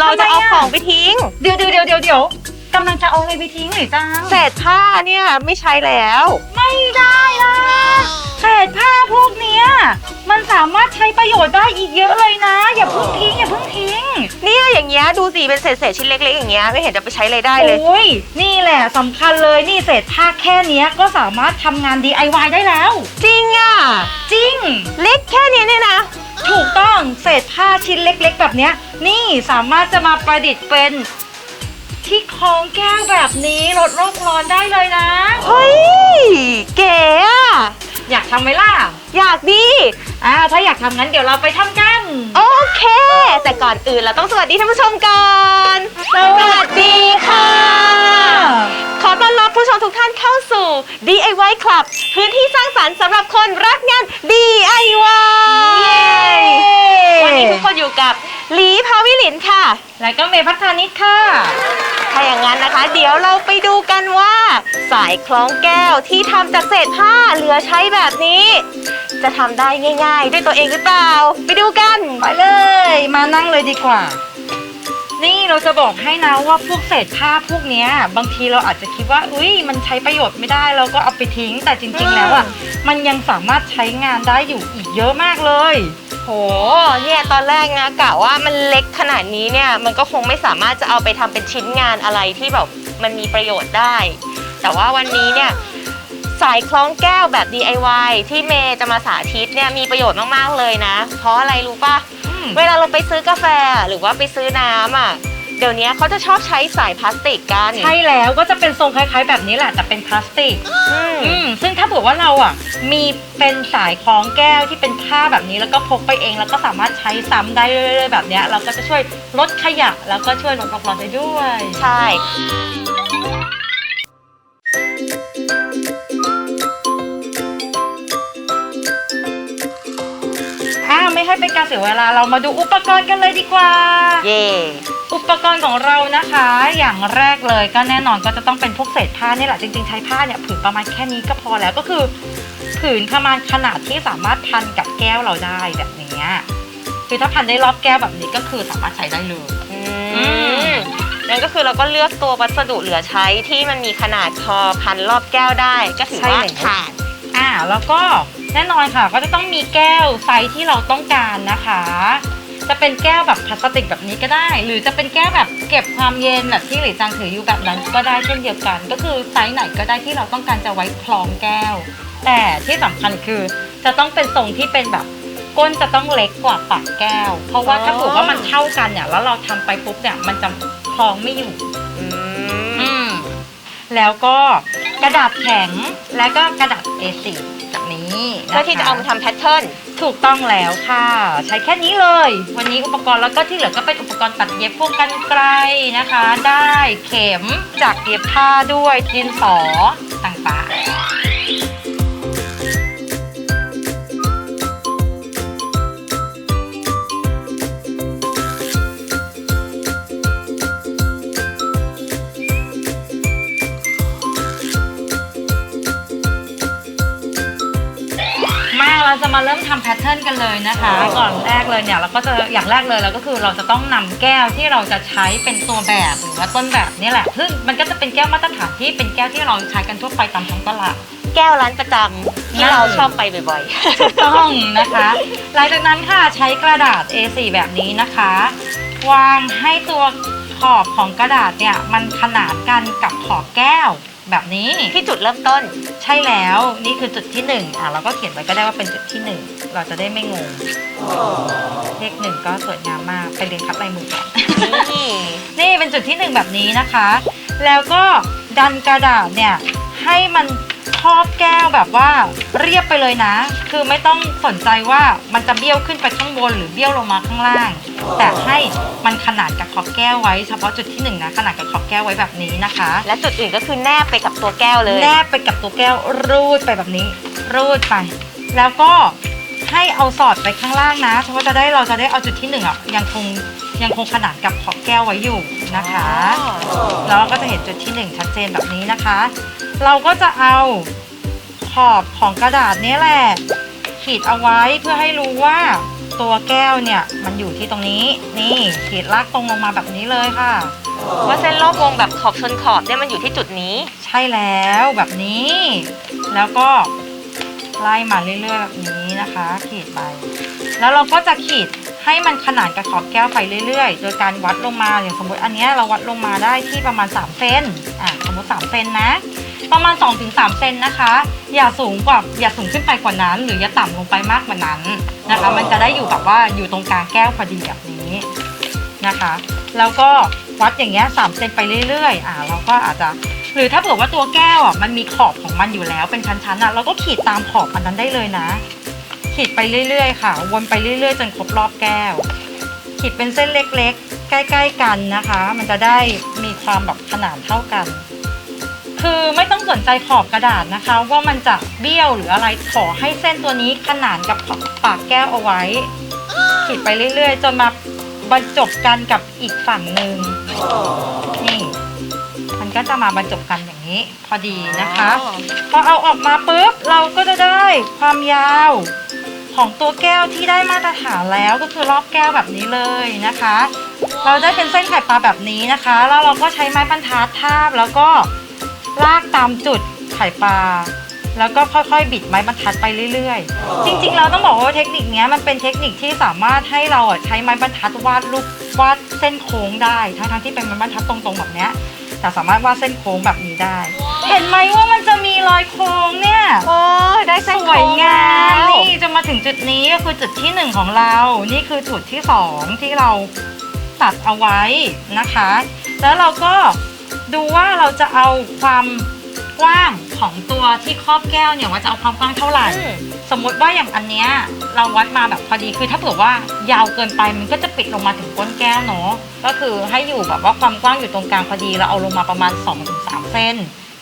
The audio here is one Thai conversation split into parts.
เราจะเอาของไปทิ้ง เดี๋ยวเดี๋ยวเดี๋ยวเดี๋ยวเดี๋ยวกำลังจะเอาอะไรไปทิ้งหรือจ้าเศษผ้าเนี่ยไม่ใช้แล้ว ไม่ได้นะเศษผ้าพวกเนี้ยมันสามารถใช้ประโยชน์ได้อีกเยอะเลยนะ อย่าเพิ่งทิ้งอย่าเพิ่งทิ้ง เนี่ยอย่างเงี้ยดูสิเป็นเศษเศษๆชิ้นเล็กๆอย่างเงี้ยไม่เห็นจะไปใช้อะไรได้เลยโอ้ยนี่แหละสำคัญเลยนี่เศษผ้าแค่เนี้ยก็สามารถทำงาน DIY ได้แล้ว จริงอะจริง เล็กแค่เนี้ยเนี่ยนะ ถูกต้องเศษผ้าชิ้นเล็ก ๆ แบบเนี้ย นี่สามารถจะมาประดิษฐ์เป็นที่คล้องแก้วแบบนี้ลดโลกร้อนได้เลยนะ เฮ้ย เก๋อะ อยากทำไหมล่ะ อยากดี อ่า ถ้าอยากทำงั้นเดี๋ยวเราไปทำกัน โอเค แต่ก่อนอื่นเราต้องสวัสดีท่านผู้ชมก่อน สวัสดีค่ะ ขอต้อนรับผู้ชมทุกท่านเข้าสู่ DIY Club พื้นที่สร้างสรรค์สำหรับคนรักงาน DIY วันนี้ทุกคนอยู่กับลีพาวิลินค่ะ แล้วก็เมย์พัฒนิชค่ะ ถ้าอย่างนั้นนะคะ เดี๋ยวเราไปดูกันว่า สายคล้องแก้วที่ทำจากเศษผ้าเหลือใช้แบบนี้ จะทำได้ง่าย ๆ ด้วยตัวเองหรือเปล่า ไปดูกัน ไปเลย มานั่งเลยดีกว่า นี่เราจะบอกให้นะว่าพวกเศษผ้าพวกเนี้ย บางทีเราอาจจะคิดว่าอุ้ยมันใช้ประโยชน์ไม่ได้เราก็เอาไปทิ้งแต่จริง ๆ แล้วอะมันยังสามารถใช้งานได้อยู่อีกเยอะมากเลย โห เนี่ยตอนแรกนะกะว่ามันเล็กขนาดนี้เนี่ยมันก็คงไม่สามารถจะเอาไปทำเป็นชิ้นงานอะไรที่แบบมันมีประโยชน์ได้ แต่ว่าวันนี้เนี่ยสายคล้องแก้วแบบ DIY ที่เมย์จะมาสาธิตเนี่ยมีประโยชน์มากๆเลยนะ เพราะอะไรรู้ปะเวลาเราไปซื้อกาแฟหรือว่าไปซื้อน้ำอะ เดี๋ยวนี้เขาจะชอบใช้สายพลาสติกกันใช่แล้วก็จะเป็นทรงคล้ายๆ แบบนี้แหละแต่เป็นพลาสติกอืมอืมซึ่งถ้าเผื่อว่าเราอะ มีเป็นสายคล้องแก้วที่เป็นผ้าแบบนี้แล้วก็พกไปเอง แล้วก็สามารถใช้ซ้ำได้เรื่อยๆแบบเนี้ยเราก็จะช่วยลดขยะแล้วก็ช่วยลดโลกร้อนได้ด้วย ใช่ ให้เป็นการเสียเวลาเรามาดูอุปกรณ์กันเลยดีกว่า เย่อุปกรณ์ของเรานะคะ อย่างแรกเลยก็แน่นอนก็จะต้องเป็นพวกเศษผ้านี่แหละจริงๆใช้ผ้าเนี่ยผืนประมาณแค่นี้ก็พอแล้วก็คือ ผืนประมาณขนาดที่สามารถพันกับแก้วเราได้แบบเนี้ยคือถ้าพันได้รอบแก้วแบบนี้ก็คือสามารถใช้ได้เลยอือืมมนั่นก็คือเราก็เลือกตัววัสดุเหลือใช้ที่มันมีขนาดพอพันรอบแก้วได้ ก็ถือว่าผ่านอ่าแล้วก็ แน่นอนค่ะก็จะต้องมีแก้วไซส์ที่เราต้องการนะคะ จะเป็นแก้วแบบพลาสติกแบบนี้ก็ได้ หรือจะเป็นแก้วแบบเก็บความเย็นแบบที่หลีจังถืออยู่แบบนั้นก็ได้เช่นเดียวกัน ก็คือไซส์ไหนก็ได้ที่เราต้องการจะไว้คล้องแก้ว แต่ที่สำคัญคือจะต้องเป็นทรงที่เป็นแบบก้นจะต้องเล็กกว่าปากแก้ว เพราะว่าถ้าอ๋อถือว่ามันเท่ากันเนี่ยแล้วเราทำไปปุ๊บเนี่ยมันจะคล้องไม่อยู่อืมอืมแล้วก็กระดาษแข็งและก็กระดาษ A4 แบบ นี้นคเพื่อที่จะเอามาทำแพทเทิร์นถูกต้องแล้วค่ะ ใช้แค่นี้เลย วันนี้อุปกรณ์แล้วก็ที่เหลือก็เป็นอุปกรณ์ตัดเย็บพวกกันไกลนะคะ ได้เข็มจากเย็บผ้าด้วยดินสอต่างๆ เราจะมาเริ่มทำแพทเทิร์นกันเลยนะคะ ก่อนแรกเลยเนี่ยเราก็จะอย่างแรกเลยเราก็คือเราจะต้องนำแก้วที่เราจะใช้เป็นตัวแบบหรือว่าต้นแบบนี่แหละซึ่งมันก็จะเป็นแก้วมาตรฐานที่เป็นแก้วที่เราใช้กันทั่วไปตามท้องตลาด แก้วร้านประจำที่เราชอบไปบ่อยถูกต้องนะคะ หลังจากนั้นค่ะใช้กระดาษ A4 แบบนี้นะคะ วางให้ตัวขอบของกระดาษเนี่ยมันขนานกันกับขอบแก้ว แบบนี้ที่จุดเริ่มต้นใช่แล้วนี่คือจุดที่หนึ่งอะเราก็เขียนไว้ก็ได้ว่าเป็นจุดที่หนึ่งเราจะได้ไม่งงเลขหนึ่งก็สวยงามมากไปเรียนคัดลายมือกันนี่นี่เป็นจุดที่หนึ่งแบบนี้นะคะ แล้วก็ดันกระดาษเนี่ยให้มัน ครอบแก้วแบบว่าเรียบไปเลยนะ คือไม่ต้องสนใจว่ามันจะเบี้ยวขึ้นไปข้างบนหรือเบี้ยวลงมาข้างล่าง แต่ให้มันขนาดกับขอบแก้วไว้เฉพาะจุดที่หนึ่งนะขนาดกับขอบแก้วไว้แบบนี้นะคะ และจุดอื่นก็คือแนบไปกับตัวแก้วเลย แนบไปกับตัวแก้วรูดไปแบบนี้ รูดไป แล้วก็ให้เอาสอดไปข้างล่างนะเพราะว่าจะได้เราจะได้เอาจุดที่หนึ่งอะยังคงยังคงขนาดกับขอบแก้วไว้อยู่นะคะ แล้วเราก็จะเห็นจุดที่หนึ่งชัดเจนแบบนี้นะคะ เราก็จะเอาขอบของกระดาษนี้แหละ ขีดเอาไว้เพื่อให้รู้ว่าตัวแก้วเนี่ยมันอยู่ที่ตรงนี้นี่ขีดลากตรงลงมาแบบนี้เลยค่ะ ว่าเส้นรอบวงแบบขอบชนขอบเนี่ยมันอยู่ที่จุดนี้ ใช่แล้วแบบนี้ แล้วก็ไล่มาเรื่อยๆแบบนี้นะคะ ขีดไป แล้วเราก็จะขีด ให้มันขนานกับขอบแก้วไปเรื่อยๆ โดยการวัดลงมาอย่างสมมติอันเนี้ยเราวัดลงมาได้ที่ประมาณ 3 เซนอะสมมติ 3 เซนนะ ประมาณ 2-3 เซนนะคะ อย่าสูงกว่าอย่าสูงขึ้นไปกว่านั้น หรืออย่าต่ำลงไปมากกว่านั้นนะคะ มันจะได้อยู่แบบว่าอยู่ตรงกลางแก้วพอดีแบบนี้นะคะ แล้วก็วัดอย่างเงี้ยสามเซนไปเรื่อยๆ อ่าเราก็อาจจะหรือถ้าเผื่อว่าตัวแก้วอะมันมีขอบของมันอยู่แล้วเป็นชั้นๆอะเราก็ขีดตามขอบอันนั้นได้เลยนะ ขีดไปเรื่อยๆ ค่ะ วนไปเรื่อยๆ จนครบรอบแก้ว ขีดเป็นเส้นเล็กๆ ใกล้ ๆ กันนะคะ มันจะได้มีความแบบขนาดเท่ากัน คือไม่ต้องสนใจขอบกระดาษนะคะ ว่ามันจะเบี้ยวหรืออะไรขอให้เส้นตัวนี้ขนานกับขอบปากแก้วเอาไว้ ขีดไปเรื่อยๆ จนมาบรรจบกันกับอีกฝั่งหนึ่งนี่มันก็จะมาบรรจบกันอย่างนี้ พอดีนะคะ พอเอาออกมาปุ๊บเราก็จะได้ความยาว ของตัวแก้วที่ได้มาตรฐานแล้วก็คือรอบแก้วแบบนี้เลยนะคะ เราได้เป็นเส้นไข่ปลาแบบนี้นะคะ แล้วเราก็ใช้ไม้บรรทัดทาบแล้วก็ลากตามจุดไข่ปลาแล้วก็ค่อยๆ บิดไม้บรรทัดไปเรื่อยๆ จริงๆ เราต้องบอกว่าเทคนิคนี้มันเป็นเทคนิคที่สามารถให้เราใช้ไม้บรรทัดวาดรูปวาดเส้นโค้งได้ ทั้งๆที่เป็นไม้บรรทัดตรงๆแบบนี้ แต่สามารถวาดเส้นโค้งแบบนี้ได้ เห็นไหมว่ามันจะมีรอยโค้งเนี่ย โอ้ยได้เส้นสโค้วยงามแล้วนี่จะมาถึงจุดนี้ก็คือจุดที่หนึ่งของเรา นี่คือจุดที่สองที่เราตัดเอาไว้นะคะ แล้วเราก็ดูว่าเราจะเอาความกว้างของตัวที่ครอบแก้วเนี่ยว่าจะเอาความกว้างเท่าไหร่ อืม สมมติว่าอย่างอันเนี้ยเราวัดมาแบบพอดีคือถ้าเผื่อว่ายาวเกินไปมันก็จะปิดลงมาถึงก้นแก้วเนาะก็คือให้อยู่แบบว่าความกว้างอยู่ตรงกลางพอดีเราเอาลงมาประมาณ 2-3 เซน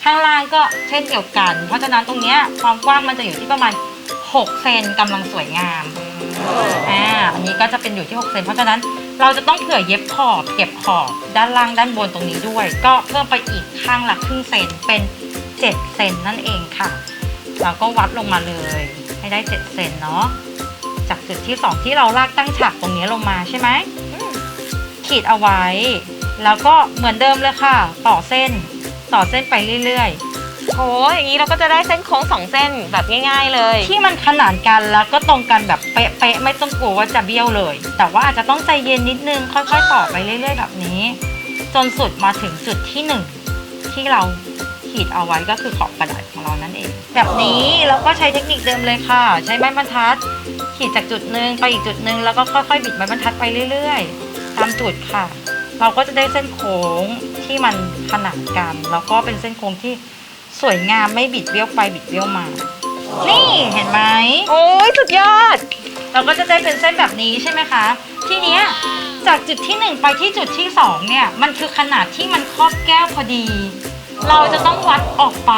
ข้างล่างก็เช่นเดียวกัน เพราะฉะนั้นตรงเนี้ยความกว้างมันจะอยู่ที่ประมาณ 6 เซนกำลังสวยงามอ่าอันนี้ก็จะเป็นอยู่ที่ 6 เซนเพราะฉะนั้นเราจะต้องเผื่อเย็บขอบเก็บขอบด้านล่างด้านบนตรงนี้ด้วย ก็เพิ่มไปอีกข้างละครึ่งเซนเป็น 7 เซนนั่นเองค่ะเราก็วัดลงมาเลย ให้ได้7เซนเนาะจากจุดที่2ที่เราลากตั้งฉากตรงนี้ลงมาใช่ไหมขีดเอาไว้ แล้วก็เหมือนเดิมเลยค่ะ ต่อเส้น ต่อเส้นไปเรื่อยโหอย่างนี้เราก็จะได้เส้นโค้งสองเส้นแบบง่าย ๆ เลยๆที่มันขนานกันแล้วก็ตรงกันแบบเป๊ะๆไม่ต้องกลัวว่าจะเบี้ยวเลย แต่ว่าอาจจะต้องใจเย็นนิดนึงค่อย ๆ ต่อไปเรื่อย ๆ แบบนี้ จนสุดมาถึงจุดที่1ที่เรา ขีดเอาไว้ก็คือขอบกระดาษของเรานั่นเอง แบบนี้เราก็ใช้เทคนิคเดิมเลยค่ะ ใช้ไม้บรรทัด ขีดจากจุดหนึ่งไปอีกจุดหนึ่งแล้วก็ค่อยๆ บิดไม้บรรทัดไปเรื่อยๆ ตามจุดค่ะ เราก็จะได้เส้นโค้งที่มันขนานกัน แล้วก็เป็นเส้นโค้งที่สวยงามไม่บิดเบี้ยวไปบิดเบี้ยวมา นี่เห็นไหมโอ้ยสุดยอด เราก็จะได้เป็นเส้นแบบนี้ใช่ไหมคะ ทีเนี้ยจากจุดที่ 1 ไปที่จุดที่ 2 เนี่ย มันคือขนาดที่มันครอบแก้วพอดี เราจะต้องวัดออกไป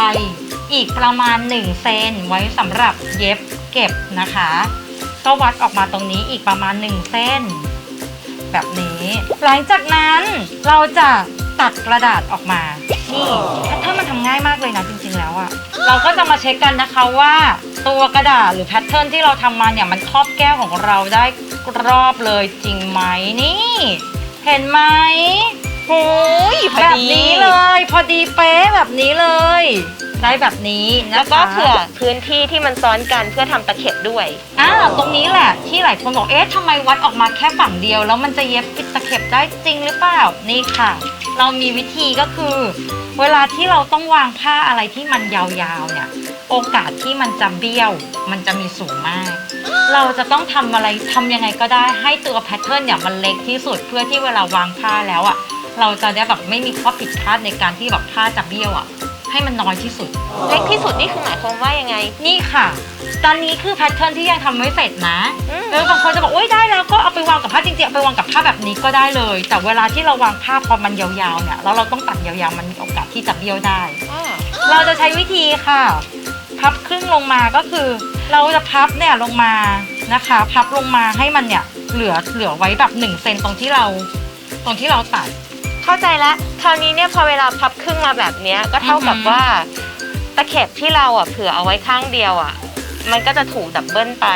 อีกประมาณ 1 เซนไว้สำหรับเย็บเก็บนะคะ ก็วัดออกมาตรงนี้อีกประมาณ 1 เส้น แบบนี้ หลังจากนั้นเราจะตัดกระดาษออกมา นี่แพทเทิร์นมันทำง่ายมากเลยนะจริงๆแล้วอะเราก็จะมาเช็คกันนะคะว่าตัวกระดาษหรือแพทเทิร์นที่เราทำมาเนี่ยมันครอบแก้วของเราได้รอบเลยจริงไหมนี่ เห็นไหม โอ้ยพอแบบดีนี้เลย พอดีเป๊ะแบบนี้เลยได้แบบนี้นะคะแล้วก็เผื่อพื้นที่ที่มันซ้อนกันเพื่อทำตะเข็บด้วย อ่าตรงนี้แหละที่หลายคนบอกเอ๊ะทำไมวัดออกมาแค่ฝั่งเดียว แล้วมันจะเย็บปิดตะเข็บได้จริงหรือเปล่านี่ค่ะ เรามีวิธีก็คือ เวลาที่เราต้องวางผ้าอะไรที่มันยาวๆเนี่ยโอกาสที่มันจะเบี้ยว มันจะมีสูงมาก เราจะต้องทำอะไรทำยังไงก็ได้ให้ตัวแพทเทิร์นเนี่ยมันเล็กที่สุดเพื่อที่เวลาวางผ้าแล้วอะ่ะ เราจะได้แบบไม่มีข้อผิดพลาดในการที่แบบผ้าจะเบี้ยวอะ่ะ ให้มันน้อยที่สุด เล็กที่สุดนี่คือหมายความว่ายังไง นี่ค่ะ ตอนนี้คือแพทเทิร์นที่ยังทำไม่เสร็จนะอืม เออบางคนจะบอกโอ๊ยได้แล้วก็เอาไปวางกับผ้าจริงๆเอาไปวางกับผ้าแบบนี้ก็ได้เลย แต่เวลาที่เราวางผ้าพอมันยาวๆเนี่ยแล้วเราต้องตัดยาวๆมันมีโอกาสที่จะเบี้ยวได้ อ่าเราจะใช้วิธีค่ะ พับครึ่งลงมาก็คือ เราจะพับเนี่ยลงมานะคะ พับลงมาให้มันเนี่ยเหลือเหลือไว้แบบหนึ่งเซนตรงที่เรา ตรงที่เราตัด เข้าใจแล้วคราวนี้เนี่ยพอเวลาพับครึ่งมาแบบเนี้ยก็เท่ากับอือหือว่า ตะเข็บที่เราอะเผื่อเอาไว้ข้างเดียวอะ มันก็จะถูกดับเบิลไป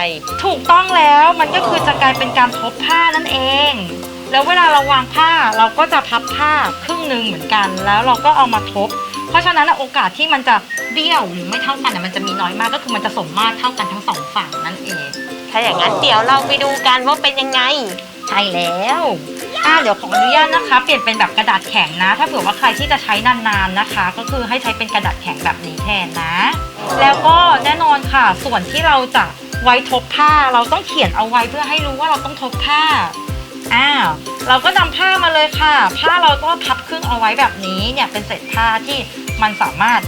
ถูกต้องแล้วมันก็คือจะกลายเป็นการทบผ้านั่นเอง แล้วเวลาเราวางผ้าเราก็จะพับผ้าครึ่งหนึ่งเหมือนกัน แล้วเราก็เอามาทบ เพราะฉะนั้นน่ะโอกาสที่มันจะเบี้ยวหรือไม่เท่ากันน่ะมันจะมีน้อยมากก็คือมันจะสมมาตรเท่ากันทั้งสองฝั่งนั่นเอง ถ้าอย่างนั้นเดี๋ยวเราไปดูกันว่าเป็นยังไง ใช่แล้วอ่าเดี๋ยวขออนุญาตนะคะ เปลี่ยนเป็นแบบกระดาษแข็งนะ ถ้าเผื่อว่าใครที่จะใช้นานๆนะคะ ก็คือให้ใช้เป็นกระดาษแข็งแบบนี้แทนนะ แล้วก็แน่นอนค่ะ ส่วนที่เราจะไว้ทบผ้าเราต้องเขียนเอาไว้เพื่อให้รู้ว่าเราต้องทบผ้าอ้าวเราก็นำผ้ามาเลยค่ะ ผ้าเราก็พับครึ่งเอาไว้แบบนี้เนี่ยเป็นเศษผ้าที่มันสามารถ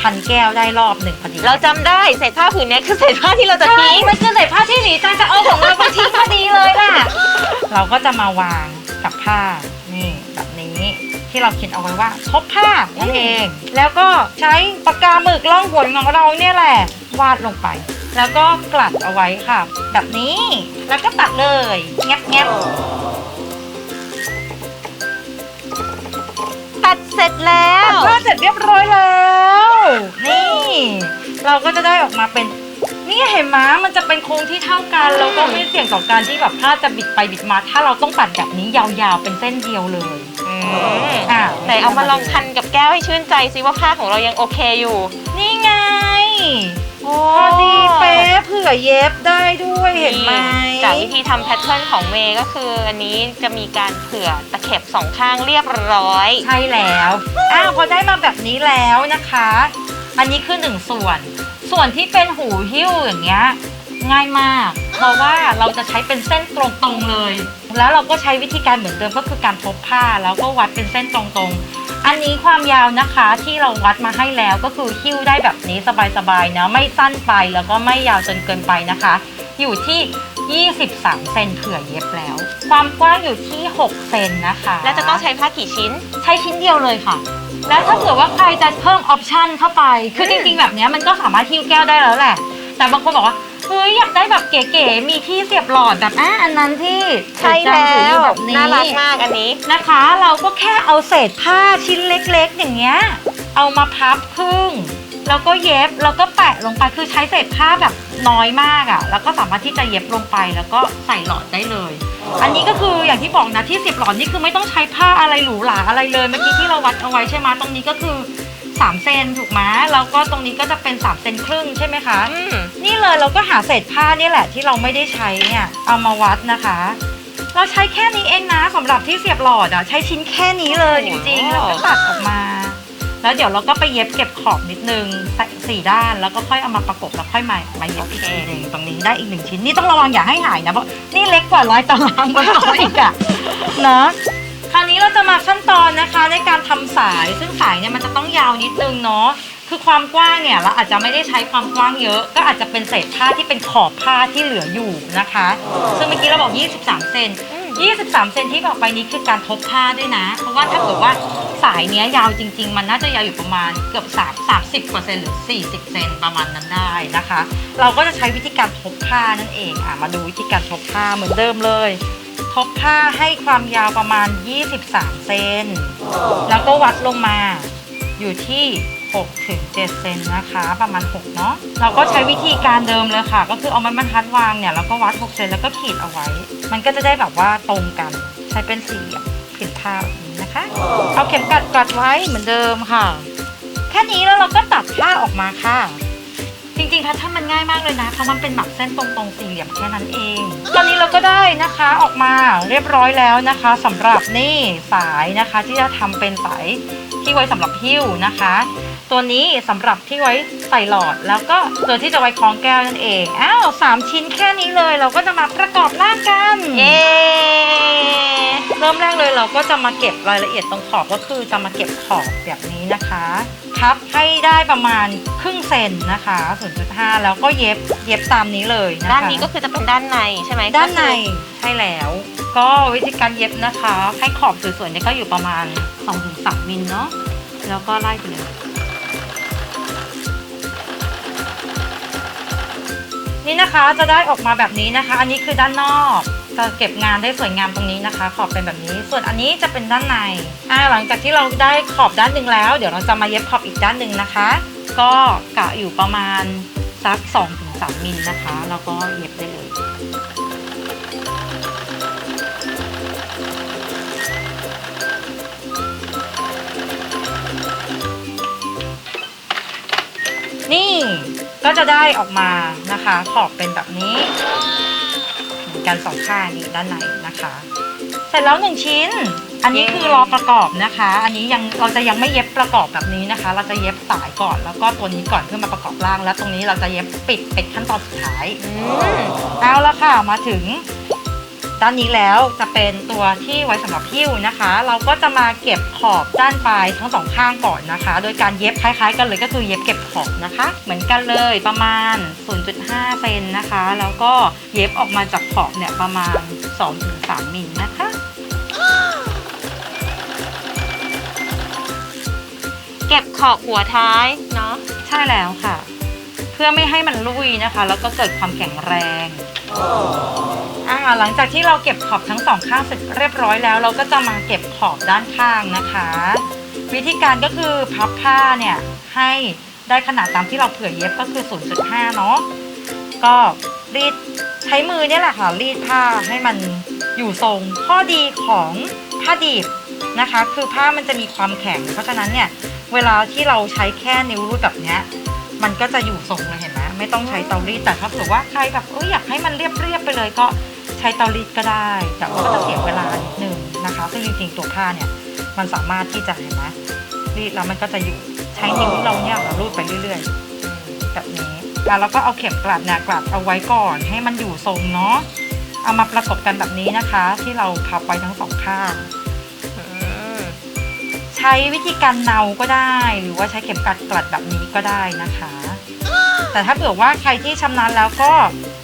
พันแก้วได้รอบหนึ่งพอดีเราจำได้เศษผ้าผืนเนี้ยคือเศษผ้าที่เราจะใช่ทิ้งมันคือเศษผ้าที่หลีจังจะเอาของเราไปทิ้งพอดีเลยล่ะ เราก็จะมาวางกับผ้านี่แบบนี้ที่เราเขียนเอาไว้ว่าทบผ้านั่นเอง แล้วก็ใช้ปากกาหมึกล่องหนของเราเนี่ยแหละ วาดลงไป แล้วก็กลัดเอาไว้ค่ะ แบบนี้แล้วก็ตัดเลยแงบแตัดเสร็จแล้วตัดผ้าเสร็จเรียบร้อยแล้ว นี่ เราก็จะได้ออกมาเป็นนี่เห็นไหมมันจะเป็นโค้งที่เท่ากันแล้วก็ไม่เสี่ยงต่อการที่แบบผ้าจะบิดไปบิดมา ถ้าเราต้องตัดแบบนี้ยาวๆเป็นเส้นเดียวเลยอะแต่เอามาลองพันกับแก้วให้ชื่นใจซิว่าผ้าของเรายังโอเคอยู่ นี่ไง อเย็บได้ด้วยเห็นไหมจากวิธีทำแพทเทิร์นของเมย์ก็คืออันนี้จะมีการเผื่อตะเข็บสองข้างเรียบร้อย ใช่แล้วอ้าวพอได้มาแบบนี้แล้วนะคะ อันนี้คือหนึ่งส่วน ส่วนที่เป็นหูหิ้วอย่างเงี้ยง่ายมาก เพราะว่าเราจะใช้เป็นเส้นตรงๆเลย แล้วเราก็ใช้วิธีการเหมือนเดิมก็คือการทบผ้าแล้วก็วัดเป็นเส้นตรงๆ อันนี้ความยาวนะคะที่เราวัดมาให้แล้วก็คือหิ้วได้แบบนี้สบายๆนะไม่สั้นไปแล้วก็ไม่ยาวจนเกินไปนะคะ อยู่ที่ 23 เซนเผื่อเย็บแล้ว ความกว้างอยู่ที่ 6 เซนนะคะ แล้วจะต้องใช้ผ้ากี่ชิ้น ใช้ชิ้นเดียวเลยค่ะ แล้วถ้าเผื่อว่าใครจะเพิ่มออปชันเข้าไป คือจริงๆแบบเนี้ยมันก็สามารถหิ้วแก้วได้แล้วแหละ แต่บางคนบอกว่าเฮ้ยอยากได้แบบเก๋ๆมีที่เสียบหลอดแบบอะอันนั้นที่ใช่แล้ถืออยู่วแบบนี้ น่ารักมากอันนี้ นะคะ เราก็แค่เอาเศษผ้าชิ้นเล็กๆ อย่างเงี้ย เอามาพับครึ่ง แล้วก็เย็บแล้วก็แปะลงไปคือใช้เศษผ้าแบบน้อยมากอะ่ะ แล้วก็สามารถที่จะเย็บลงไปแล้วก็ใส่หลอดได้เลย อันนี้ก็คืออย่างที่บอกนะที่เสียบหลอดนี่คือไม่ต้องใช้ผ้าอะไรหรูหราอะไรเลยเมื่อกี้ที่เราวัดเอาไว้ใช่ไหมตรงนี้ก็คือ 3เซนถูกไหมแล้วก็ตรงนี้ก็จะเป็น3เซนครึ่งใช่ไหมคะ อืมนี่เลยเราก็หาเศษผ้านี่แหละที่เราไม่ได้ใช้เนี่ยเอามาวัดนะคะ เราใช้แค่นี้เองนะสำหรับที่เสียบหลอดอะใช้ชิ้นแค่นี้เลยจริงๆแล้วก็ตัดออกมา แล้วเดี๋ยวเราก็ไปเย็บเก็บขอบนิดนึงสักสี่ด้านแล้วก็ค่อยเอามาประกบแล้วค่อยมามาเย็บอีกทีหนึงตรงนี้ได้อีกหนึ่งชิ้นนี่ต้องระวังอย่าให้หายนะเพราะนี่เล็กกว่าร้อยตารางบนโต๊ะอีกอะเนาะ คราวนี้เราจะมาขั้นตอนนะคะในการทำสาย ซึ่งสายเนี่ยมันจะต้องยาวนิดนึงเนาะคือความกว้างเนี่ยเราอาจจะไม่ได้ใช้ความกว้างเยอะ ก็อาจจะเป็นเศษผ้าที่เป็นขอบผ้าที่เหลืออยู่นะคะ ซึ่งเมื่อกี้เราบอก 23 เซน23 เซนที่บอกไปนี้คือการทบผ้าด้วยนะ เพราะว่าถ้าเกิดว่าสายเนี้ยยาวจริง ๆ มันน่าจะยาวอยู่ประมาณเกือบ3 30กว่าเซนหรือ 40 เซนประมาณนั้นได้นะคะ เราก็จะใช้วิธีการทบผ้านั่นเองอะมาดูวิธีการทบผ้าเหมือนเดิมเลย ทบผ้าให้ความยาวประมาณ 23 เซน แล้วก็วัดลงมาอยู่ที่ 6 ถึง 7 เซนนะคะ ประมาณ 6 เนาะ เราก็ใช้วิธีการเดิมเลยค่ะ ก็คือเอาไม้บรรทัดวางเนี่ยแล้วก็วัด 6 เซนแล้วก็ขีดเอาไว้ มันก็จะได้แบบว่าตรงกัน ใช้เป็นสี่เหลี่ยมผืนผ้าแบบนี้นะคะ เอาเข็มกัดกัดไว้เหมือนเดิมค่ะ แค่นี้แล้วเราก็ตัดผ้าออกมาค่ะ ริงๆแพทเทิร์นมันง่ายมากเลยนะ เพราะมันเป็นแบบเส้นตรงๆสี่เหลี่ยมแค่นั้นเอง ตอนนี้เราก็ได้นะคะออกมาเรียบร้อยแล้วนะคะสำหรับนี่สายนะคะที่จะทำเป็นสายที่ไว้สำหรับหิ้วนะคะ ตัวนี้สำหรับที่ไว้ใส่หลอด แล้วก็ตัวที่จะไว้คล้องแก้วนั่นเองอ้าวสามชิ้นแค่นี้เลย เราก็จะมาประกอบร่างกันเย้เริ่มแรกเลยเราก็จะมาเก็บรายละเอียดตรงขอบก็คือจะมาเก็บขอบแบบนี้นะคะ พับให้ได้ประมาณครึ่งเซนนะคะ 0.5 แล้วก็เย็บเย็บตามนี้เลยนะคะด้านนี้ก็คือจะเป็นด้านในใช่ไหมด้านในก็คือใช่แล้ว ก็วิธีการเย็บนะคะ ให้ขอบสวยๆเนี่ยก็อยู่ประมาณ 2-3มิลเนาะแล้วก็ไล่ไปเลยนี่นะคะจะได้ออกมาแบบนี้นะคะ อันนี้คือด้านนอก จะเก็บงานได้สวยงามตรงนี้นะคะ ขอบเป็นแบบนี้ ส่วนอันนี้จะเป็นด้านในอ่าหลังจากที่เราได้ขอบด้านหนึ่งแล้ว เดี๋ยวเราจะมาเย็บขอบอีกด้านหนึ่งนะคะ ก็กะอยู่ประมาณสัก2-3มิลนะคะ แล้วก็เย็บได้เลยนี่ก็จะได้ออกมานะคะ ขอบเป็นแบบนี้ กันสองข้างนี่ด้านในนะคะ เสร็จแล้วหนึ่งชิ้น อันนี้คือรอประกอบนะคะ อันนี้ยังเราจะยังไม่เย็บประกอบแบบนี้นะคะ เราจะเย็บสายก่อนแล้วก็ตัวนี้ก่อนเพื่อมาประกอบร่าง แล้วตรงนี้เราจะเย็บปิดเป็นขั้นตอนสุดท้ายอืมเอาละค่ะมาถึง ด้านนี้แล้วจะเป็นตัวที่ไว้สำหรับหิ้วนะคะ เราก็จะมาเก็บขอบด้านปลายทั้งสองข้างก่อนนะคะ โดยการเย็บคล้ายๆ กันเลยก็คือเย็บเก็บขอบนะคะ เหมือนกันเลยประมาณ 0.5เซนนะคะ แล้วก็เย็บออกมาจากขอบเนี่ยประมาณ 2-3มิลนะคะเก็บขอบหัวท้ายเนาะใช่แล้วค่ะ เพื่อไม่ให้มันลุยนะคะ แล้วก็เกิดความแข็งแรง อ่าหลังจากที่เราเก็บขอบทั้งสองข้างเสร็จเรียบร้อยแล้ว เราก็จะมาเก็บขอบด้านข้างนะคะ วิธีการก็คือพับผ้าเนี่ยให้ได้ขนาดตามที่เราเผื่อเย็บก็คือ 0.5 เนาะก็รีดใช้มือเนี่ยแหละค่ะรีดผ้าให้มันอยู่ทรงข้อดีของผ้าดิบนะคะ คือผ้ามันจะมีความแข็ง เพราะฉะนั้นเนี่ยเวลาที่เราใช้แค่นิ้วรูดแบบเนี้ยมันก็จะอยู่ทรงเลยเห็นไหม ไม่ต้องใช้เตารีดแต่ถ้าเผื่อว่าใครแบบเอยอยากให้มันเรียบๆไปเลยก็ใช้เตารีดก็ได้ แต่ว่าก็จะเสียเวลานิดนึงนะคะ ซึ่งจริงๆตัวผ้าเนี่ยมันสามารถที่จะเห็นไหมรีดแล้วมันก็จะอยู่ใช้นิ้วเราเนี่ยค่ะรูดไปเรื่อยๆแบบนี้แล้วเราก็เอาเข็มกลัดเนี่ยกลัดเอาไว้ก่อนให้มันอยู่ทรงเนาะเอามาประกบกันแบบนี้นะคะ ที่เราพับไว้ทั้งสองข้างใช้วิธีการเนาก็ได้ หรือว่าใช้เข็มกลัดกลัดแบบนี้ก็ได้นะคะ แต่ถ้าเผื่อว่าใครที่ชำนาญแล้วก็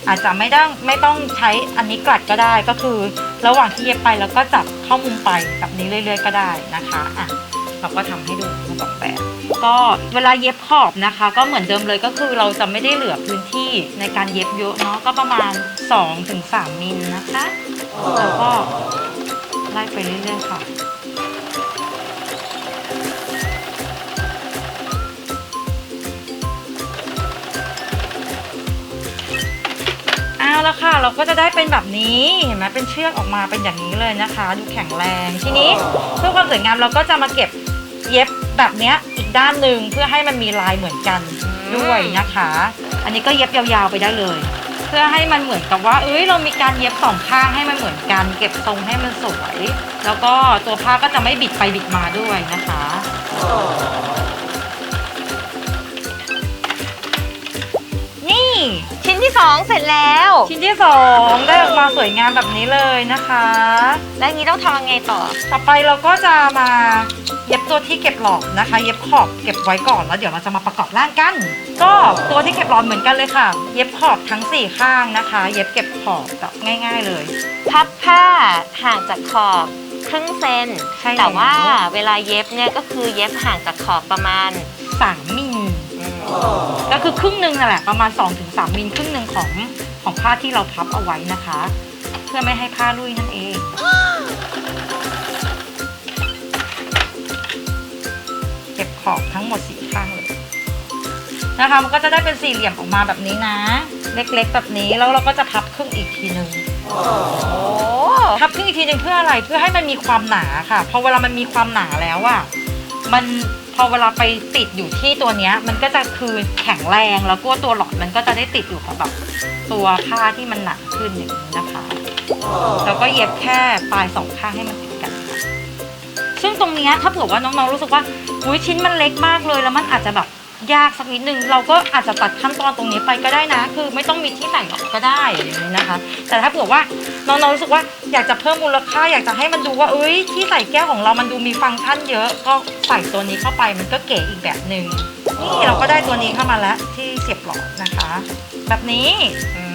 อาจจะไม่ต้องไม่ต้องใช้อันนี้กลัดก็ได้ก็คือ ระหว่างที่เย็บไปแล้วก็จับเข้ามุมไปแบบนี้เรื่อยๆ ก็ได้นะคะอะเราก็ทำให้ดูทั้งสองแบบก็เวลาเย็บขอบนะคะ ก็เหมือนเดิมเลยก็คือเราจะไม่ได้เหลือพื้นที่ในการเย็บเยอะเนาะก็ประมาณ 2-3มิลนะคะแล้วก็ไล่ไปเรื่อยๆค่ะ เอาละค่ะ เราก็จะได้เป็นแบบนี้เห็นไหมเป็นเชือกออกมาเป็นอย่างนี้เลยนะคะ ดูแข็งแรงทีนี้เพื่อความสวยงามเราก็จะมาเก็บเย็บแบบเนี้ยอีกด้านหนึ่งเพื่อให้มันมีลายเหมือนกันด้วยนะคะ อันนี้ก็เย็บยาวๆไปได้เลย เพื่อให้มันเหมือนกับว่า เอ้ยเรามีการเย็บสองข้างให้มันเหมือนกัน เก็บทรงให้มันสวย แล้วก็ตัวผ้าก็จะไม่บิดไปบิดมาด้วยนะคะ ชิ้นที่สองเสร็จแล้ว ชิ้นที่สองได้ออกมาสวยงามแบบนี้เลยนะคะ แล้วอย่างนี้ต้องทำยังไงต่อ ต่อไปเราก็จะมาเย็บตัวที่เก็บหลอดนะคะ เย็บขอบเก็บไว้ก่อนแล้วเดี๋ยวเราจะมาประกอบร่างกัน ก็ตัวที่เก็บหลอดเหมือนกันเลยค่ะ เย็บขอบทั้งสี่ข้างนะคะ เย็บเก็บขอบแบบง่าย ๆเลย พับผ้าห่างจากขอบครึ่งเซนใช่แล้ว แต่ว่าเวลาเย็บเนี่ยก็คือเย็บห่างจากขอบประมาณสามมิล ก็คือครึ่งหนึ่งนั่นแหละประมาณ 2-3มิลครึ่งหนึ่งของของผ้าที่เราพับเอาไว้นะคะ เพื่อไม่ให้ผ้าลุยนั่นเองเก็บขอบทั้งหมดสี่ข้างเลยนะคะ มันก็จะได้เป็นสี่เหลี่ยมออกมาแบบนี้นะ เล็กๆ แบบนี้แล้วเราก็จะพับครึ่งอีกทีหนึ่งโอ้พับครึ่งอีกทีหนึ่งเพื่ออะไรเพื่อให้มันมีความหนาค่ะพอเวลามันมีความหนาแล้วอะมัน พอเวลาไปติดอยู่ที่ตัวเนี้ย มันก็จะคือแข็งแรงแล้วก็ตัวหลอดมันก็จะได้ติดอยู่กับแบบตัวผ้าที่มันหนักขึ้นอย่างนี้นะคะ แล้วก็เย็บแค่ปลายสองข้างให้มันติดกัน ซึ่งตรงนี้ถ้าเผื่อว่าน้องๆรู้สึกว่าอุ้ยชิ้นมันเล็กมากเลย แล้วมันอาจจะแบบยากสักนิดนึง เราก็อาจจะตัดขั้นตอนตรงนี้ไปก็ได้นะ คือไม่ต้องมีที่ใส่หรอกก็ได้อย่างนี้นะคะ แต่ถ้าเผื่อว่า น้องๆรู้สึกว่าอยากจะเพิ่มมูลค่าอยากจะให้มันดูว่าเอ้ยที่ใส่แก้วของเรามันดูมีฟังก์ชันเยอะ ก็ใส่ตัวนี้เข้าไปมันก็เก๋อีกแบบหนึ่งนี่เราก็ได้ตัวนี้เข้ามาแล้วที่เสียบหลอดนะคะ แบบนี้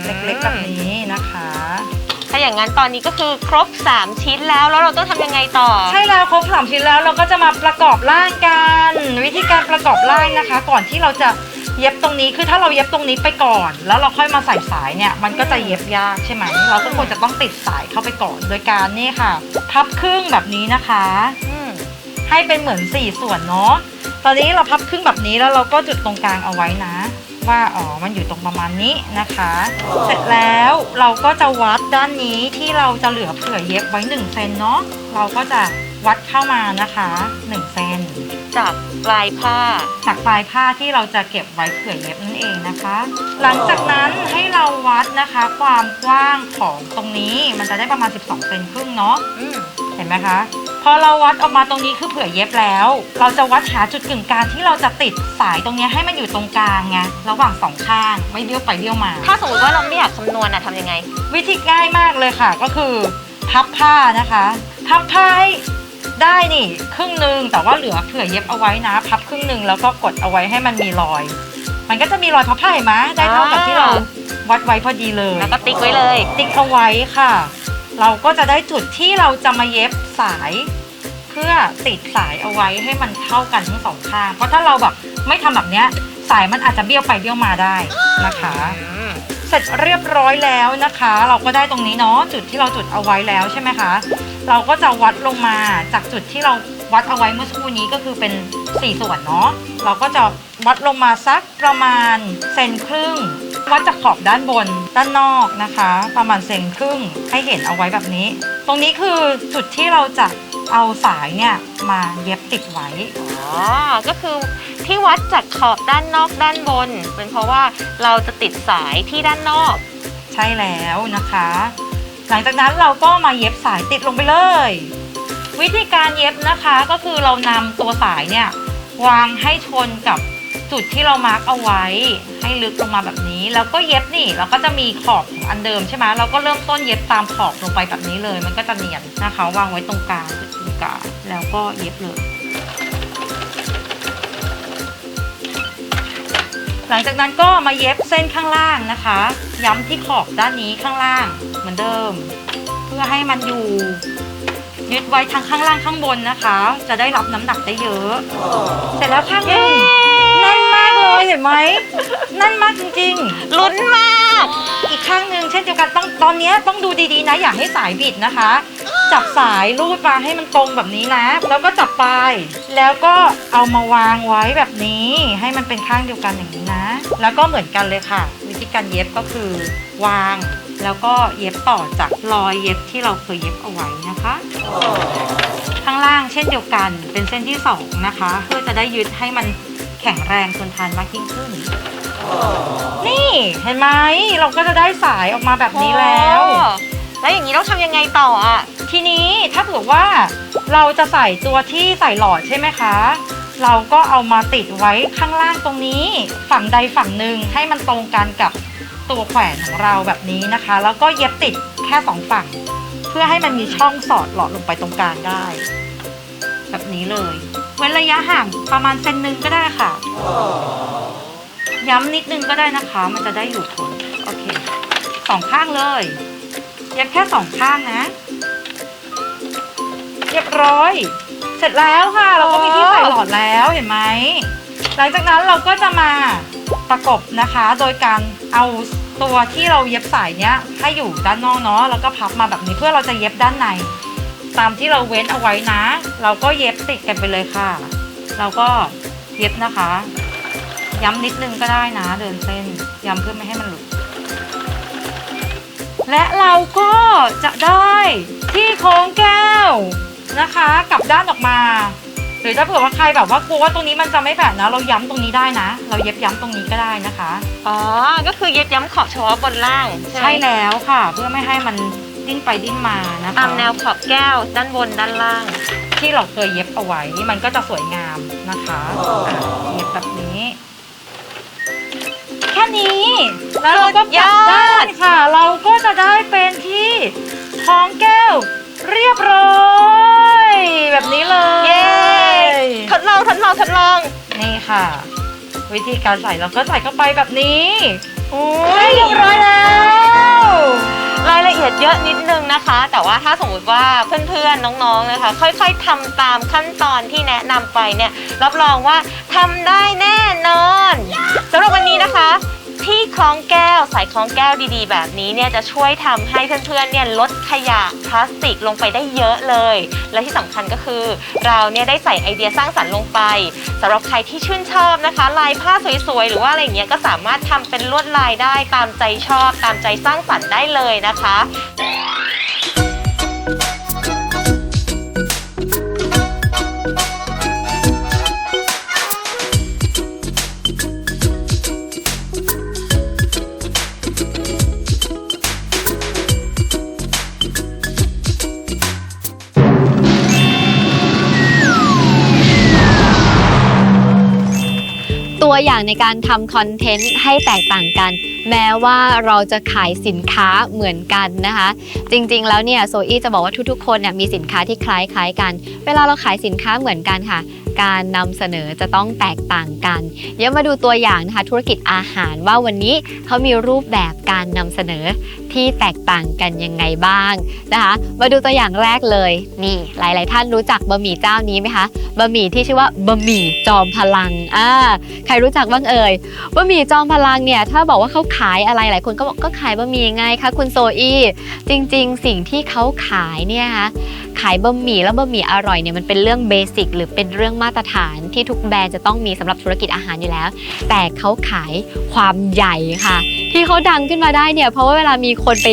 เล็กๆแบบนี้นะคะถ้าอย่างนั้นตอนนี้ก็คือครบ 3 ชิ้นแล้วแล้วเราต้องทำยังไงต่อ ใช่แล้วครบสามชิ้นแล้วเราก็จะมาประกอบร่างกัน วิธีการประกอบร่างนะคะ ก่อนที่เราจะ เย็บตรงนี้คือถ้าเราเย็บตรงนี้ไปก่อน แล้วเราค่อยมาใส่สายเนี่ยมันก็จะเย็บยากใช่ไหมเราก็ควรจะต้องติดสายเข้าไปก่อน โดยการนี่ค่ะ พับครึ่งแบบนี้นะคะอืมให้เป็นเหมือน4ส่วนเนาะตอนนี้เราพับครึ่งแบบนี้แล้วเราก็จุดตรงกลางเอาไว้นะ ว่าอ๋อมันอยู่ตรงประมาณนี้นะคะ เสร็จแล้วเราก็จะวัดด้านนี้ที่เราจะเหลือเผื่อเย็บไว้1เซนเนาะเราก็จะ วัดเข้ามานะคะ1เซนจากปลายผ้า จากปลายผ้าที่เราจะเก็บไว้เผื่อเย็บนั่นเองนะคะ หลังจากนั้นให้เราวัดนะคะ ความกว้างของตรงนี้มันจะได้ประมาณ 12เซนครึ่งเนาะอืมเห็นไหมคะพอเราวัดออกมาตรงนี้คือเผื่อเย็บแล้ว เราจะวัดหาจุดกึ่งกลางที่เราจะติดสายตรงเนี้ยให้มันอยู่ตรงกลางไงระหว่างสองข้างไม่เบี้ยวไปเบี้ยวมา ถ้าสมมติว่าเราไม่อยากคำนวณอะทำยังไง วิธีง่ายมากเลยค่ะ ก็คือ พับผ้านะคะ พับผ้าให้ ได้นี่ครึ่งหนึ่งแต่ว่าเหลือเผื่อเย็บเอาไว้นะ พับครึ่งหนึ่งแล้วก็กดเอาไว้ให้มันมีรอย มันก็จะมีรอยพับผ้าเห็นไหมได้เท่ากับที่เราวัดไว้พอดีเลย แล้วก็ติ๊กไว้เลย ติ๊กเอาไว้ค่ะ เราก็จะได้จุดที่เราจะมาเย็บสาย เพื่อติดสายเอาไว้ให้มันเข้ากันทั้งสองข้าง เพราะถ้าเราแบบไม่ทำแบบเนี้ยสายมันอาจจะเบี้ยวไปเบี้ยวมาได้นะคะอืมเสร็จเรียบร้อยแล้วนะคะ เราก็ได้ตรงนี้เนาะจุดที่เราจุดเอาไว้แล้วใช่ไหมคะ เราก็จะวัดลงมาจากจุดที่เราวัดเอาไว้เมื่อสักครู่นี้ก็คือเป็น 4 ส่วนเนาะเราก็จะวัดลงมาสักประมาณเซนครึ่ง วัดจากขอบด้านบนด้านนอกนะคะ ประมาณเซนครึ่งให้เห็นเอาไว้แบบนี้ ตรงนี้คือจุดที่เราจะเอาสายเนี่ยมาเย็บติดไว้อ๋อก็คือ ที่วัดจากขอบด้านนอกด้านบน เป็นเพราะว่าเราจะติดสายที่ด้านนอก ใช่แล้วนะคะ หลังจากนั้นเราก็มาเย็บสายติดลงไปเลย วิธีการเย็บนะคะก็คือเรานำตัวสายเนี่ยวางให้ชนกับจุดที่เรามาร์กเอาไว้ ให้ลึกลงมาแบบนี้ แล้วก็เย็บนี่เราก็จะมีขอบของอันเดิมใช่ไหมเราก็เริ่มต้นเย็บตามขอบลงไปแบบนี้เลย มันก็จะเนียนนะคะ วางไว้ตรงกลางจุดตรงกลางแล้วก็เย็บเลย หลังจากนั้นก็มาเย็บเส้นข้างล่างนะคะ ย้ำที่ขอบด้านนี้ข้างล่างเหมือนเดิม เพื่อให้มันอยู่ยึดไว้ทั้งข้างล่างข้างบนนะคะ จะได้รับน้ำหนักได้เยอะ เสร็จแล้วข้างหนึงแน่นมาก เลยเห็นไหมแน่นมากจริงลุ้นมาก ๆ อีกข้างหนึ่งเช่นเดียวกันต้องตอนนี้ต้องดูดีๆนะ อย่าให้สายบิดนะคะ จับสายรูดมาให้มันตรงแบบนี้นะ แล้วก็จับปลายแล้วก็เอามาวางไว้แบบนี้ ให้มันเป็นข้างเดียวกันอย่างนี้นะ แล้วก็เหมือนกันเลยค่ะ วิธีการเย็บก็คือ วาง แล้วก็เย็บต่อจากรอยเย็บที่เราเคยเย็บเอาไว้นะคะ ข้างล่างเช่นเดียวกันเป็นเส้นที่สองนะคะ เพื่อจะได้ยึดให้มัน แข็งแรงทนทานมากยิ่งขึ้น นี่เห็นไหมเราก็จะได้สายออกมาแบบนี้แล้วโอ้แล้วอย่างนี้ต้องทำยังไงต่ออะ ทีนี้ถ้าเผื่อว่าเราจะใส่ตัวที่ใส่หลอดใช่ไหมคะ เราก็เอามาติดไว้ข้างล่างตรงนี้ ฝั่งใดฝั่งหนึ่งให้มันตรงกันกับตัวแขวนของเราแบบนี้นะคะ แล้วก็เย็บติดแค่สองฝั่ง เพื่อให้มันมีช่องสอดหลอดลงไปตรงกลางได้ แบบนี้เลยเว้นระยะห่างประมาณเซนหนึ่งก็ได้ค่ะ ย้ำนิดนึงก็ได้นะคะ มันจะได้อยู่ทนโอเคสองข้างเลยเย็บแค่สองข้างนะเรียบร้อย เสร็จแล้วค่ะ เราก็มีที่ใส่หลอดแล้วเห็นไหมหลังจากนั้นเราก็จะมาประกบนะคะ โดยการเอาตัวที่เราเย็บสายเนี้ยให้อยู่ด้านนอกเนาะแล้วก็พับมาแบบนี้เพื่อเราจะเย็บด้านใน ตามที่เราเว้นเอาไว้นะ เราก็เย็บติดกันไปเลยค่ะ เราก็เย็บนะคะ ย้ำนิดนึงก็ได้นะ เดินเส้น ย้ำเพื่อไม่ให้มันหลุด และเราก็จะได้ที่โค้งแก้วนะคะกลับด้านออกมา หรือถ้าเผื่อว่าใครแบบว่ากลัวว่าตรงนี้มันจะไม่แบบนะ เราย้ำตรงนี้ได้นะ เราเย็บย้ำตรงนี้ก็ได้นะคะ อ๋อ ก็คือเย็บย้ำขอบเฉพาะบนล่าง ใช่ไหมใช่แล้วค่ะ เพื่อไม่ให้มัน ดิ้นไปดิ้นมานะคะตามแนวขอบแก้วด้านบนด้านล่าง ที่เราเคยเย็บเอาไว้มันก็จะสวยงามนะคะอะเย็บแบบนี้ แค่นี้แล้วเราก็กลับด้านค่ะ เราก็จะได้เป็นที่คล้องแก้วเรียบร้อยแบบนี้เลยเย้ทดลองทดลองทดลองนี่ค่ะ วิธีการใส่เราก็ใส่เข้าไปแบบนี้ โอ้ได้เรียบร้อยแล้ว รายละเอียดเยอะนิดนึงนะคะ แต่ว่าถ้าสมมติว่าเพื่อนๆน้องๆนะคะ ค่อยๆทำตามขั้นตอนที่แนะนำไปเนี่ยรับรองว่าทำได้แน่นอนสำหรับวันนี้นะคะ ที่คล้องแก้วใส่คล้องแก้วดีๆ แบบนี้เนี่ยจะช่วยทำให้เพื่อนๆเนี่ยลดขยะพลาสติกลงไปได้เยอะเลย และที่สำคัญก็คือ เราเนี่ยได้ใส่ไอเดียสร้างสรรค์ลงไปสำหรับใครที่ชื่นชอบนะคะ ลายผ้าสวยๆ หรือว่าอะไรอย่างเงี้ยก็สามารถทำเป็นลวดลายได้ตามใจชอบ ตามใจสร้างสรรค์ได้เลยนะคะ ตัวอย่างในการทำคอนเทนต์ให้แตกต่างกัน แม้ว่าเราจะขายสินค้าเหมือนกันนะคะ จริงๆแล้วเนี่ยโซอี้จะบอกว่าทุกๆ คนเนี่ยมีสินค้าที่คล้ายๆกัน เวลาเราขายสินค้าเหมือนกันค่ะ การนำเสนอจะต้องแตกต่างกัน เดี๋ยวมาดูตัวอย่างนะคะธุรกิจอาหารว่าวันนี้เขามีรูปแบบการนำเสนอที่แตกต่างกันยังไงบ้างนะคะ มาดูตัวอย่างแรกเลยนี่หลาย ๆ ท่านรู้จักบะหมี่เจ้านี้ไหมคะบะหมี่ที่ชื่อว่าบะหมี่จอมพลังอ่าใครรู้จักบ้างเอ่ยบะหมี่จอมพลังเนี่ยถ้าบอกว่าเขาขายอะไรหลายคนก็บอกก็ขายบะหมี่ไงคะคุณโซอี้จริง ๆ สิ่งที่เขาขายเนี่ยคะขายบะหมี่แล้วบะหมี่อร่อยเนี่ยมันเป็นเรื่องเบสิกหรือเป็นเรื่องมาตรฐานที่ทุกแบรนด์จะต้องมีสำหรับธุรกิจอาหารอยู่แล้ว แต่เขาขายความใหญ่ค่ะ ที่เขาดังขึ้นมาได้เนี่ยเพราะว่าเวลามีคนไป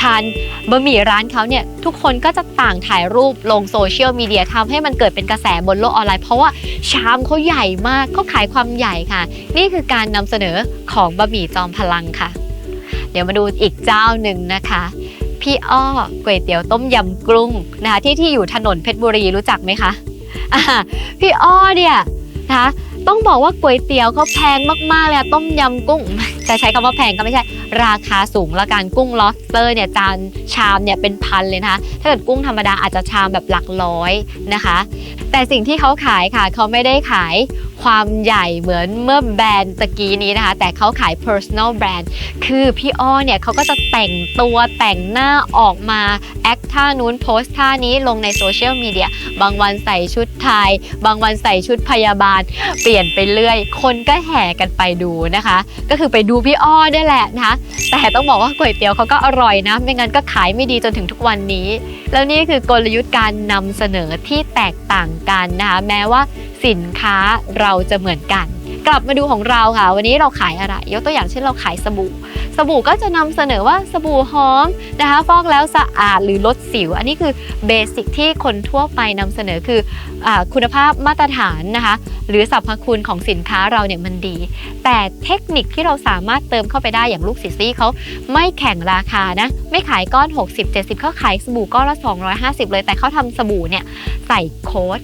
ทานบะหมี่ร้านเขาเนี่ยทุกคนก็จะต่างถ่ายรูปลงโซเชียลมีเดียทำให้มันเกิดเป็นกระแสบนโลกออนไลน์ เพราะว่าชามเขาใหญ่มากเขาขายความใหญ่ค่ะ นี่คือการนำเสนอของบะหมี่จอมพลังค่ะ เดี๋ยวมาดูอีกเจ้าหนึ่งนะคะพี่อ้อก๋วยเตี๋ยวต้มยำกรุงนะคะที่ที่อยู่ถนนเพชรบุรีรู้จักไหมคะ อ่าพี่อ้อเนี่ยนะคะต้องบอกว่าก๋วยเตี๋ยวเขาแพงมากๆเลยอะต้มยำกุ้ง จะใช้คำว่าแพงก็ไม่ใช่ ราคาสูงละกันกุ้งลอสเตอร์เนี่ยจานชามเนี่ยเป็นพันเลยนะคะ ถ้าเกิดกุ้งธรรมดาอาจจะชามแบบหลักร้อยนะคะ แต่สิ่งที่เขาขายค่ะเขาไม่ได้ขายความใหญ่เหมือนเมื่อแบรนด์ตะกี้นี้นะคะ แต่เขาขาย personal brand คือพี่อ้อเนี่ยเขาก็จะแต่งตัวแต่งหน้าออกมา แอคท่านู้นโพสท่านี้ลงในโซเชียลมีเดียบางวันใส่ชุดไทย บางวันใส่ชุดพยาบาล เปลี่ยนไปเรื่อย คนก็แห่กันไปดูนะคะ ก็คือไปดูพี่อ้อได้แหละนะคะ แต่ต้องบอกว่าก๋วยเตี๋ยวเขาก็อร่อยนะ ไม่งั้นก็ขายไม่ดีจนถึงทุกวันนี้ แล้วนี่คือกลยุทธ์การนำเสนอที่แตกต่างกันนะคะ แม้ว่าสินค้าเราจะเหมือนกัน กลับมาดูของเราค่ะ วันนี้เราขายอะไร ยกตัวอย่างเช่นเราขายสบู่ สบู่ก็จะนำเสนอว่าสบู่หอมนะคะฟอกแล้วสะอาดหรือลดสิว อันนี้คือเบสิกที่คนทั่วไปนำเสนอคืออคุณภาพมาตรฐานนะคะ หรือสรรพคุณของสินค้าเราเนี่ยมันดี แต่เทคนิคที่เราสามารถเติมเข้าไปได้อย่างลูกซิซี่เขาไม่แข่งราคานะไม่ขายก้อน 60 70เขาขายสบู่ก้อนละ 250 เลย แต่เขาทำสบู่เนี่ยใส่โค้ด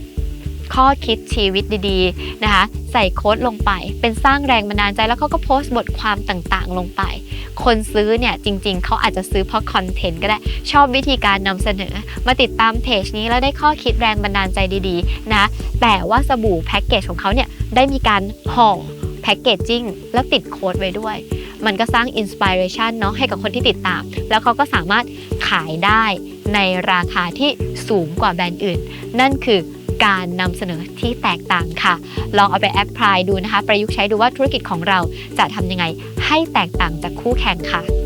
ข้อคิดชีวิตดีๆนะคะ ใส่โค้ดลงไป เป็นสร้างแรงบันดาลใจแล้วเขาก็โพสต์บทความต่างๆ ลงไป คนซื้อเนี่ยจริงๆ เขาอาจจะซื้อเพราะคอนเทนต์ก็ได้ ชอบวิธีการนำเสนอ มาติดตามเพจนี้แล้วได้ข้อคิดแรงบันดาลใจดีๆนะแต่ว่าสบู่แพ็กเกจของเขาเนี่ยได้มีการห่อแพ็กเกจจิ้งแล้วติดโค้ดไว้ด้วย มันก็สร้างอินสปิเรชันเนาะให้กับคนที่ติดตาม แล้วเขาก็สามารถขายได้ในราคาที่สูงกว่าแบรนด์อื่น นั่นคือ การนำเสนอที่แตกต่างค่ะ ลองเอาไปแอพพลายดูนะคะ ประยุกต์ใช้ดูว่าธุรกิจของเราจะทำยังไงให้แตกต่างจากคู่แข่งค่ะสำหรับวันนี้นะ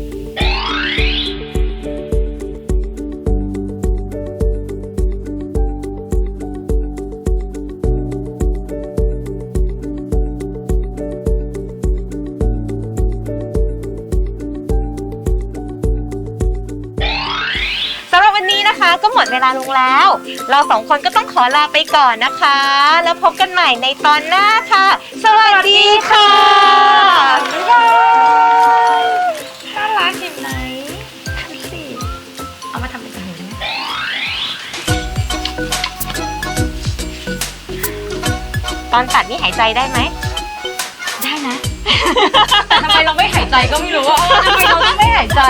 าลงแล้ว เราสองคนก็ต้องขอลาไปก่อนนะคะ แล้วพบกันใหม่ในตอนหน้าค่ะ สวัสดีค่ะบ๊ายบายน่ารักเห็นไหมดูสิเอามาทำเป็นขนมตอนตัดนี่หายใจได้ไหม ได้นะ แต่ทำไมเราไม่หายใจก็ไม่รู้ว่าเออทำไมเราต้องไม่หายใจ